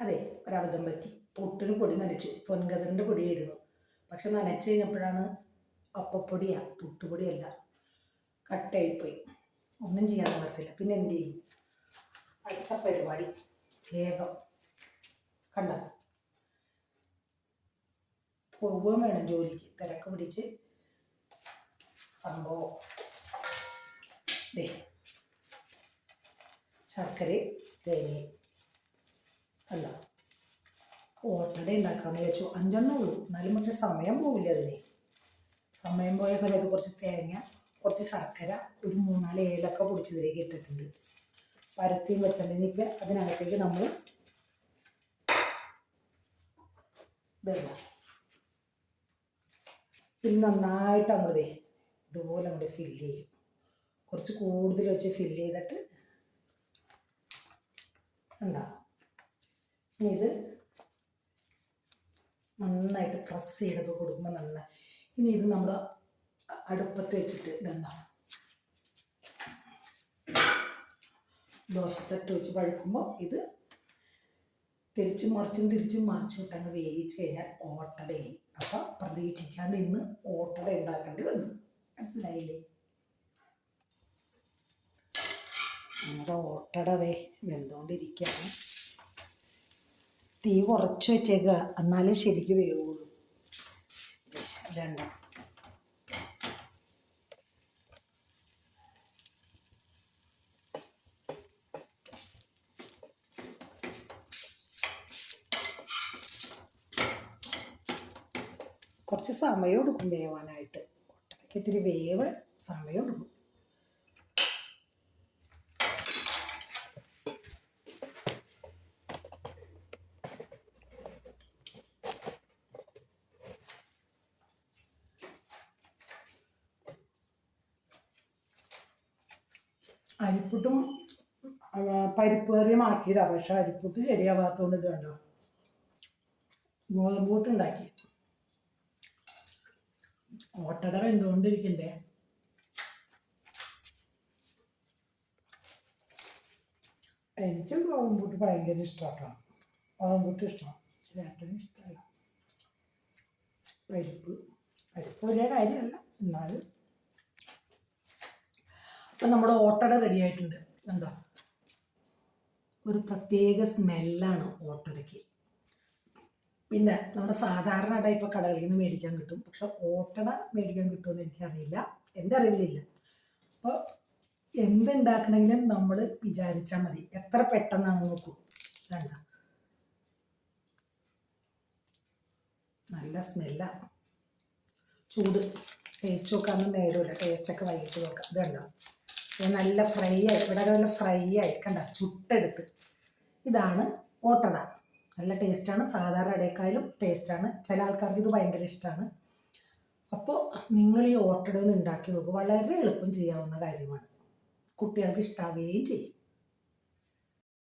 അതെ ഒരബദ്ധം പറ്റി. പൊട്ടിന് പൊടി നനച്ചു. പൊൻകതിറിന്റെ പൊടിയായിരുന്നു. പക്ഷെ നനച്ചു കഴിഞ്ഞപ്പോഴാണ് അപ്പപ്പൊടിയാ പുട്ടുപൊടിയല്ല. കട്ടായിപ്പോയി. ഒന്നും ചെയ്യാൻ പറ്റില്ല പിന്നെ എന്ത് ചെയ്യും? അടുത്ത പരിപാടി. വേഗം. കണ്ട? പോവുകയും വേണം ജോലിക്ക്. തിരക്ക് പിടിച്ച് സംഭവം. ദേ. ശർക്കരയും തേങ്ങയും. അല്ല. ഓട്ടട ഉണ്ടാക്കാമെന്ന് വിചാരിച്ചു. അഞ്ചെണ്ണേ ഉള്ളൂ. എന്നാലും പക്ഷെ സമയം പോവില്ല അതിന്. സമയം പോയ സമയത്ത് കുറച്ച് തേങ്ങ കുറച്ച് ശർക്കര ഒരു മൂന്നാൽ ഏലക്ക പൊടിച്ചതിലേക്ക് ഇട്ടിട്ടുണ്ട്. പരത്തിയും വെച്ചിട്ടുണ്ടെങ്കിൽ ഇപ്പം അതിനകത്തേക്ക് നമ്മൾ പിന്നെ നന്നായിട്ട് അങ്ങോട്ട് ഇതുപോലെ അങ്ങോട്ട് ഫില്ല് ചെയ്യും. കുറച്ച് കൂടുതൽ വെച്ച് ഫില്ല് ചെയ്തിട്ട് ഉണ്ടാ ഇനി ഇത് നന്നായിട്ട് പ്രസ് ചെയ്തൊക്കെ കൊടുക്കുമ്പോൾ നല്ല ഇനി ഇത് നമ്മൾ അടുപ്പത്ത് വെച്ചിട്ട് ഇതെന്താണ് ദോശച്ചട്ട് വെച്ച് പഴുക്കുമ്പോൾ ഇത് തിരിച്ചും മറിച്ചും തിരിച്ചും മറിച്ചും ഇട്ടങ്ങ് വേവിച്ച് കഴിഞ്ഞാൽ ഓട്ടടയായി. അപ്പം പ്രതീക്ഷിക്കാണ്ട് ഇന്ന് ഓട്ടട ഉണ്ടാക്കേണ്ടി വന്നു. മനസ്സിലായില്ലേ? നമ്മുടെ ഓട്ടട ദേ വെന്തുകൊണ്ടിരിക്കുകയാണ് തീ കുറച്ച് വെച്ചേക്കുക എന്നാലേ ശരിക്ക് വേവുള്ളൂ. വേണ്ട കുറച്ച് സമയം എടുക്കും വേവാനായിട്ട്. ഓട്ടടയ്ക്ക് ഇത്തിരി വേവ് സമയം എടുക്കും. അരിപ്പുട്ടും പരിപ്പ് കറിയും ആക്കിയതാണ് പക്ഷെ അരിപ്പുട്ട് ശരിയാവാത്തതുകൊണ്ട് ഇത് കണ്ടോ? ഗോതമ്പൂട്ട് ഉണ്ടാക്കി ഓട്ടട വെന്തുകൊണ്ടിരിക്കണ്ടേ? എനിക്ക് ഗോതമ്പൂട്ട് ഭയങ്കര ഇഷ്ടമാട്ടോ ഗോതമ്പൂട്ട് ഇഷ്ടമാണ് ചേട്ടന് ഇഷ്ടമല്ല. പരിപ്പ്. പരിപ്പ് ഒരേ കാര്യമല്ല. എന്നാലും അപ്പം നമ്മുടെ ഓട്ടട റെഡി ആയിട്ടുണ്ട്. കണ്ടോ? ഒരു പ്രത്യേക സ്മെല്ലാണ് ഓട്ടടയ്ക്ക്. പിന്നെ നമ്മുടെ സാധാരണ അട ഇപ്പോൾ കടകളിൽ നിന്ന് മേടിക്കാൻ കിട്ടും. പക്ഷെ ഓട്ടട മേടിക്കാൻ കിട്ടുമെന്ന് എനിക്കറിയില്ല. എന്റെ അറിവിലില്ല. അപ്പോൾ എന്തുണ്ടാക്കണമെങ്കിലും നമ്മൾ വിചാരിച്ചാൽ മതി. എത്ര പെട്ടെന്നാണ് നോക്കൂ. വേണ്ട നല്ല സ്മെല്ല. ചൂട്. ടേസ്റ്റ് നോക്കാമെന്ന് നേരമില്ല. ടേസ്റ്റൊക്കെ വൈകിട്ട് നോക്കാം. ഇത് കണ്ടോ ഇത് നല്ല ഫ്രൈ ആയി ഇവിടെ നല്ല ഫ്രൈ ആയി കണ്ട ചുട്ടെടുത്ത്. ഇതാണ് ഓട്ടട. നല്ല ടേസ്റ്റാണ് സാധാരണ അടയേക്കാളും ടേസ്റ്റാണ് ചില ആൾക്കാർക്ക് ഇത് ഭയങ്കര ഇഷ്ടമാണ് അപ്പോൾ നിങ്ങൾ ഈ ഓട്ടട ഒന്ന് ഉണ്ടാക്കി നോക്കുക വളരെ എളുപ്പം ചെയ്യാവുന്ന കാര്യമാണ്. കുട്ടികൾക്ക് ഇഷ്ടാവുകയും ചെയ്യും.